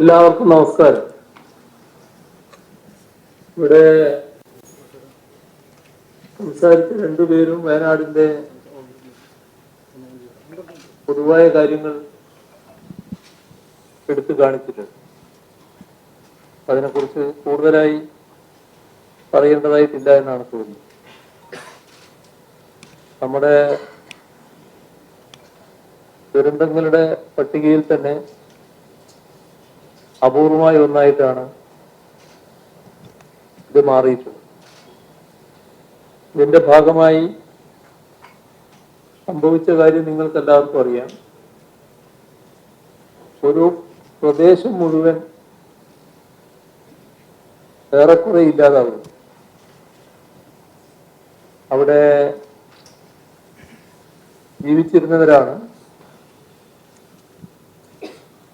എല്ലാവർക്കും നമസ്കാരം. ഇവിടെ സംസാരിച്ച രണ്ടുപേരും വയനാടിന്റെ പൊതുവായ കാര്യങ്ങൾ എടുത്തു കാണിച്ചിട്ടുണ്ട്. അതിനെക്കുറിച്ച് കൂടുതലായി പറയേണ്ടതായിട്ടില്ല എന്നാണ് തോന്നുന്നത്. നമ്മുടെ ദുരന്തങ്ങളുടെ പട്ടികയിൽ തന്നെ അപൂർവമായ ഒന്നായിട്ടാണ് ഇത് മാറിയിട്ടുള്ളത്. ഇതിന്റെ ഭാഗമായി സംഭവിച്ച കാര്യം നിങ്ങൾക്ക് എല്ലാവർക്കും അറിയാം. ഒരു പ്രദേശം മുഴുവൻ ഏറെക്കുറെ ഇല്ലാതാവും അവിടെ ജീവിച്ചിരുന്നവരാണ്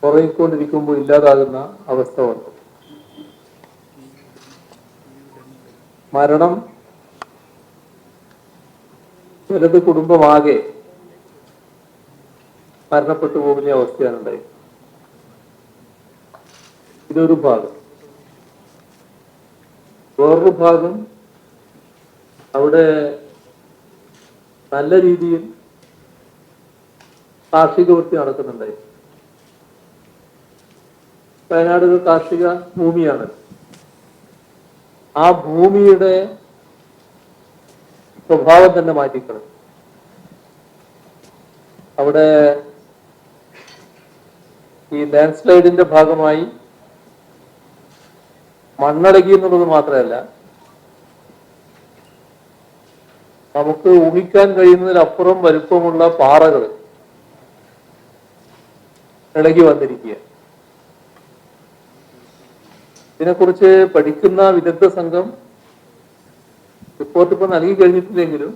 ഉറങ്ങിക്കൊണ്ടിരിക്കുമ്പോൾ ഇല്ലാതാകുന്ന അവസ്ഥ വന്നു. മരണം ചിലത് കുടുംബമാകെ മരണപ്പെട്ടു പോകുന്ന അവസ്ഥയാണ് ഉണ്ടായത്. ഇതൊരു ഭാഗം. വേറൊരു ഭാഗം അവിടെ നല്ല രീതിയിൽ കാർഷിക വൃത്തി നടക്കുന്നുണ്ടായിരുന്നു. വയനാട് ഒരു കാർഷിക ഭൂമിയാണ്. ആ ഭൂമിയുടെ സ്വഭാവം തന്നെ മാറ്റിക്കണം. അവിടെ ഈ ലാൻഡ് സ്ലൈഡിന്റെ ഭാഗമായി മണ്ണടക്കി എന്നുള്ളത് മാത്രമല്ല നമുക്ക് ഊഹിക്കാൻ കഴിയുന്നതിലപ്പുറം വലുപ്പമുള്ള പാറകൾ ഇളകി വന്നിരിക്കുക ഇതിനെക്കുറിച്ച് പഠിക്കുന്ന വിദഗ്ധ സംഘം റിപ്പോർട്ട് ഇപ്പൊ നൽകി കഴിഞ്ഞിട്ടില്ലെങ്കിലും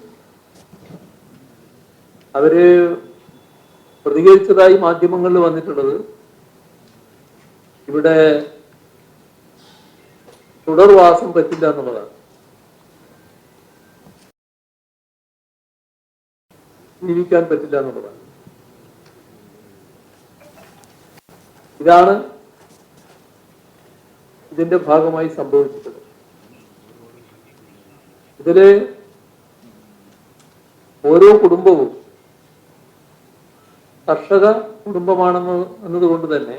അവർ പ്രതികരിച്ചതായി മാധ്യമങ്ങളിൽ വന്നിട്ടുള്ളത് ഇവിടെ തുടർവാസം പറ്റില്ല എന്നുള്ളതാണ്. ജീവിക്കാൻ പറ്റില്ല എന്നുള്ളതാണ്. ഇതാണ് ഇതിന്റെ ഭാഗമായി സംഭവിച്ചിട്ടുള്ളത് ഇതിൽ ഓരോ കുടുംബവും കർഷക കുടുംബമാണെന്ന് എന്നതുകൊണ്ട് തന്നെ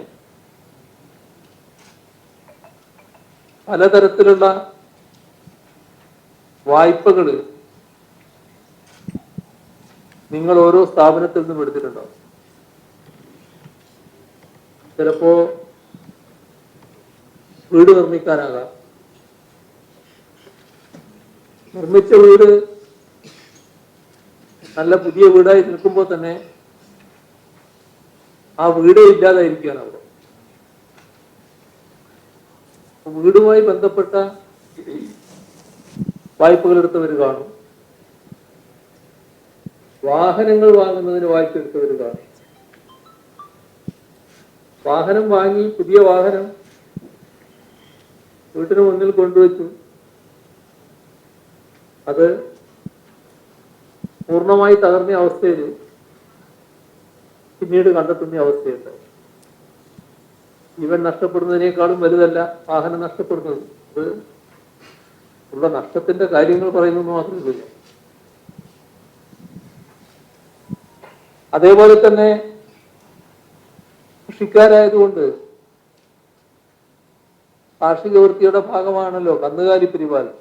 പലതരത്തിലുള്ള വായ്പകൾ നിങ്ങൾ ഓരോ സ്ഥാപനത്തിൽ നിന്നും എടുത്തിട്ടുണ്ടാവും. ചിലപ്പോ വീട് നിർമ്മിക്കാനാകാം. നിർമ്മിച്ച വീട് നല്ല പുതിയ വീടായി നിൽക്കുമ്പോൾ തന്നെ ആ വീടേ ഇല്ലാതായിരിക്കുകയാണ് അവിടെ. വീടുമായി ബന്ധപ്പെട്ട വായ്പകൾ എടുത്തവർ കാണും. വാഹനങ്ങൾ വാങ്ങുന്നതിന് വായ്പ എടുത്തവർ കാണും. വാഹനം വാങ്ങി പുതിയ വാഹനം വീട്ടിന് മുന്നിൽ കൊണ്ടുവച്ചു. അത് പൂർണമായി തകർന്ന അവസ്ഥയിൽ പിന്നീട് കണ്ടെത്തുന്ന അവസ്ഥയുണ്ട്. ഇവൻ നഷ്ടപ്പെടുന്നതിനേക്കാളും വലുതല്ല വാഹനം നഷ്ടപ്പെടുന്നത്. അത് ഉള്ള നഷ്ടത്തിന്റെ കാര്യങ്ങൾ പറയുന്നത് മാത്രമേ ഉള്ളൂ അതേപോലെ തന്നെ കൃഷിക്കാരായതുകൊണ്ട് കാർഷിക വൃത്തിയുടെ ഭാഗമാണല്ലോ കന്നുകാലി പരിപാലനം.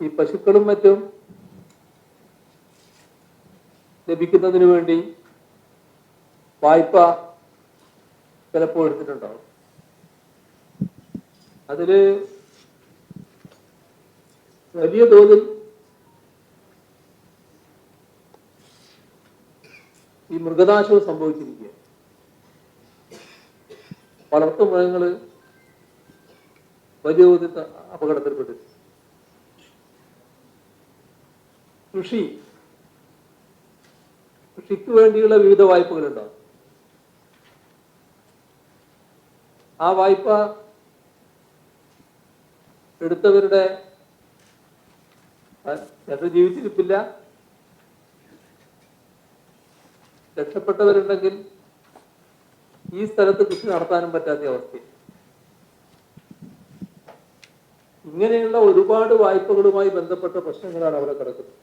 ഈ പശുക്കളും മറ്റും ലഭിക്കുന്നതിന് വേണ്ടി വായ്പ ചിലപ്പോൾ എടുത്തിട്ടുണ്ടാവും. അതിൽ വലിയ തോതിൽ ഈ മൃഗനാശവും സംഭവിച്ചിരിക്കുക വളർത്തു മൃഗങ്ങൾ വലിയ തോതിൽ അപകടത്തിൽപ്പെട്ടു. കൃഷി. കൃഷിക്ക് വേണ്ടിയുള്ള വിവിധ വായ്പകളുണ്ടാവും ആ വായ്പ എടുത്തവരുടെ ചിലർ ജീവിച്ചിരിപ്പില്ല. രക്ഷപ്പെട്ടവരുണ്ടെങ്കിൽ ഈ സ്ഥലത്ത് കൃഷി നടത്താനും പറ്റാത്ത അവസ്ഥ ഇങ്ങനെയുള്ള ഒരുപാട് വായ്പകളുമായി ബന്ധപ്പെട്ട പ്രശ്നങ്ങളാണ് അവിടെ കിടക്കുന്നത്.